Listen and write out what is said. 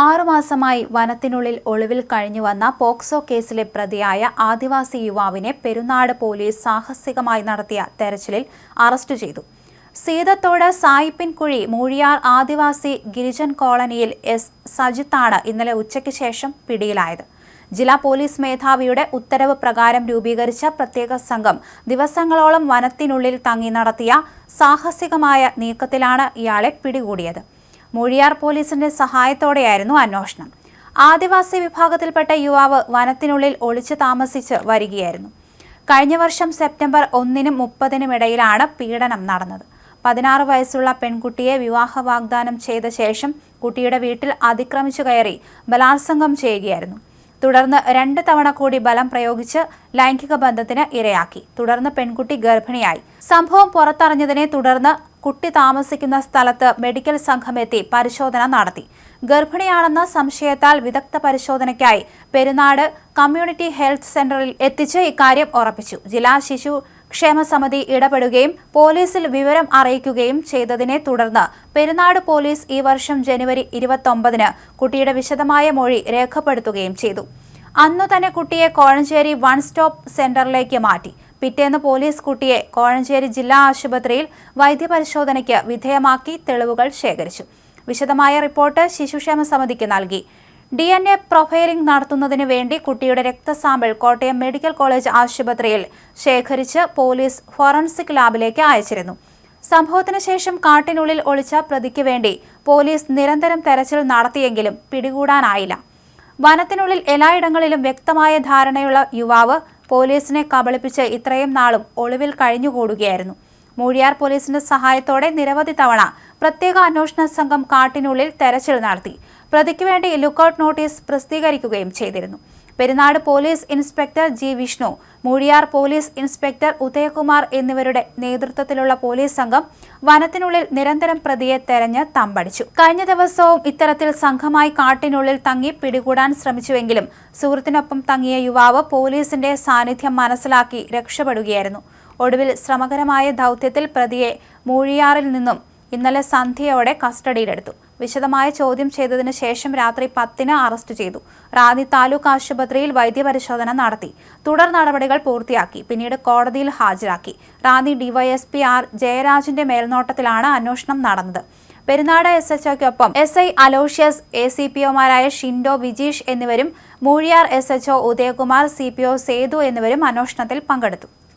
ആറുമാസമായി വനത്തിനുള്ളിൽ ഒളിവിൽ കഴിഞ്ഞുവന്ന പോക്സോ കേസിലെ പ്രതിയായ ആദിവാസി യുവാവിനെ പെരുന്നാട് പോലീസ് സാഹസികമായി നടത്തിയ തെരച്ചിലിൽ അറസ്റ്റ് ചെയ്തു. സീതത്തോട് സായിപ്പിൻകുഴി മൂഴിയാർ ആദിവാസി ഗിരിജൻ കോളനിയിൽ എസ് സജിത്താണ് ഇന്നലെ ഉച്ചയ്ക്ക് ശേഷം പിടിയിലായത്. ജില്ലാ പോലീസ് മേധാവിയുടെ ഉത്തരവ് പ്രകാരം രൂപീകരിച്ച പ്രത്യേക സംഘം ദിവസങ്ങളോളം വനത്തിനുള്ളിൽ തങ്ങി നടത്തിയ സാഹസികമായ നീക്കത്തിലാണ് ഇയാളെ പിടികൂടിയത്. മൂഴിയാർ പോലീസിന്റെ സഹായത്തോടെയായിരുന്നു അന്വേഷണം. ആദിവാസി വിഭാഗത്തിൽപ്പെട്ട യുവാവ് വനത്തിനുള്ളിൽ ഒളിച്ചു താമസിച്ച് വരികയായിരുന്നു. കഴിഞ്ഞ വർഷം സെപ്റ്റംബർ ഒന്നിനും മുപ്പതിനും ഇടയിലാണ് പീഡനം നടന്നത്. പതിനാറ് വയസ്സുള്ള പെൺകുട്ടിയെ വിവാഹ വാഗ്ദാനം ചെയ്ത ശേഷം കുട്ടിയുടെ വീട്ടിൽ അതിക്രമിച്ചു കയറി ബലാത്സംഗം ചെയ്യുകയായിരുന്നു. തുടർന്ന് രണ്ട് തവണ കൂടി ബലം പ്രയോഗിച്ച് ലൈംഗിക ബന്ധത്തിന് ഇരയാക്കി. തുടർന്ന് പെൺകുട്ടി ഗർഭിണിയായി. സംഭവം പുറത്തറിഞ്ഞതിനെ തുടർന്ന് കുട്ടി താമസിക്കുന്ന സ്ഥലത്ത് മെഡിക്കൽ സംഘമെത്തി പരിശോധന നടത്തി. ഗർഭിണിയാണെന്ന സംശയത്താൽ വിദഗ്ധ പരിശോധനയ്ക്കായി പെരുന്നാട് കമ്മ്യൂണിറ്റി ഹെൽത്ത് സെന്ററിൽ എത്തിച്ച് ഇക്കാര്യം ഉറപ്പിച്ചു. ജില്ലാ ശിശു ക്ഷേമ സമിതി ഇടപെടുകയും പോലീസിൽ വിവരം അറിയിക്കുകയും ചെയ്തതിനെ തുടർന്ന് പെരുന്നാട് പോലീസ് ഈ വർഷം ജനുവരി ഇരുപത്തൊമ്പതിന് കുട്ടിയുടെ വിശദമായ മൊഴി രേഖപ്പെടുത്തുകയും ചെയ്തു. അന്നു തന്നെ കുട്ടിയെ കോഴഞ്ചേരി വൺ സ്റ്റോപ്പ് സെന്ററിലേക്ക് മാറ്റി. പിറ്റേന്ന് പോലീസ് കുട്ടിയെ കോഴഞ്ചേരി ജില്ലാ ആശുപത്രിയിൽ വൈദ്യപരിശോധനയ്ക്ക് വിധേയമാക്കി തെളിവുകൾ ശേഖരിച്ചു. വിശദമായ റിപ്പോർട്ട് ശിശുക്ഷേമ സമിതിക്ക് നൽകി. ഡി എൻ എ പ്രൊഫൈലിംഗ് നടത്തുന്നതിന് വേണ്ടി കുട്ടിയുടെ രക്തസാമ്പിൾ കോട്ടയം മെഡിക്കൽ കോളേജ് ആശുപത്രിയിൽ ശേഖരിച്ച് പോലീസ് ഫോറൻസിക് ലാബിലേക്ക് അയച്ചിരുന്നു. സംഭവത്തിന് ശേഷം കാട്ടിനുള്ളിൽ ഒളിച്ച പ്രതിക്ക് വേണ്ടി പോലീസ് നിരന്തരം തെരച്ചിൽ നടത്തിയെങ്കിലും പിടികൂടാനായില്ല. വനത്തിനുള്ളിൽ എല്ലായിടങ്ങളിലും വ്യക്തമായ ധാരണയുള്ള യുവാവ് പോലീസിനെ കബളിപ്പിച്ച് ഇത്രയും നാളും ഒളിവിൽ കഴിഞ്ഞുകൂടുകയായിരുന്നു. മൂഴിയാർ പോലീസിന്റെ സഹായത്തോടെ നിരവധി തവണ പ്രത്യേക അന്വേഷണ സംഘം കാട്ടിനുള്ളിൽ തെരച്ചിൽ നടത്തി. പ്രതിക്ക് വേണ്ടി ലുക്കൌട്ട് നോട്ടീസ് പ്രസിദ്ധീകരിക്കുകയും ചെയ്തിരുന്നു. Perunad police inspector G Vishnu Moozhiyar police inspector Udayakumar എന്നിവരുടെ നേതൃത്വത്തിലുള്ള പോലീസ് സംഘം വനത്തിനുള്ളിൽ നിരന്തരം പ്രതിയെ തെരഞ്ഞ് തമ്പടിച്ചു. കഴിഞ്ഞ ദിവസവും ഇത്തരത്തിൽ സംഘമായി കാട്ടിനുള്ളിൽ തങ്ങി പിടികൂടാൻ ശ്രമിച്ചുവെങ്കിലും സുഹൃത്തിനൊപ്പം തങ്ങിയ യുവാവ് പോലീസിന്റെ സാന്നിധ്യം മനസ്സിലാക്കി രക്ഷപ്പെടുകയായിരുന്നു. ഒടുവിൽ ശ്രമകരമായ ദൗത്യത്തിൽ പ്രതിയെ മൂഴിയാറിൽ നിന്നും ഇന്നലെ സന്ധ്യയോടെ കസ്റ്റഡിയിലെടുത്തു. വിശദമായ ചോദ്യം ചെയ്തതിനു ശേഷം രാത്രി പത്തിന് അറസ്റ്റ് ചെയ്തു. റാന്നി താലൂക്ക് ആശുപത്രിയിൽ വൈദ്യപരിശോധന നടത്തി. തുടർ നടപടികൾ പൂർത്തിയാക്കി. പിന്നീട് കോടതിയിൽ ഹാജരാക്കി. റാന്നി ഡിവൈഎസ്പി ആർ ജയരാജിന്റെ മേൽനോട്ടത്തിലാണ് അന്വേഷണം നടന്നത്. Perunad S H ഒക്കൊപ്പം S I Aloysius A C P ഒമാരായ Shindo Vijeesh എന്നിവരും Moozhiyar S H O Udayakumar C P O Sethu എന്നിവരും അന്വേഷണത്തിൽ പങ്കെടുത്തു.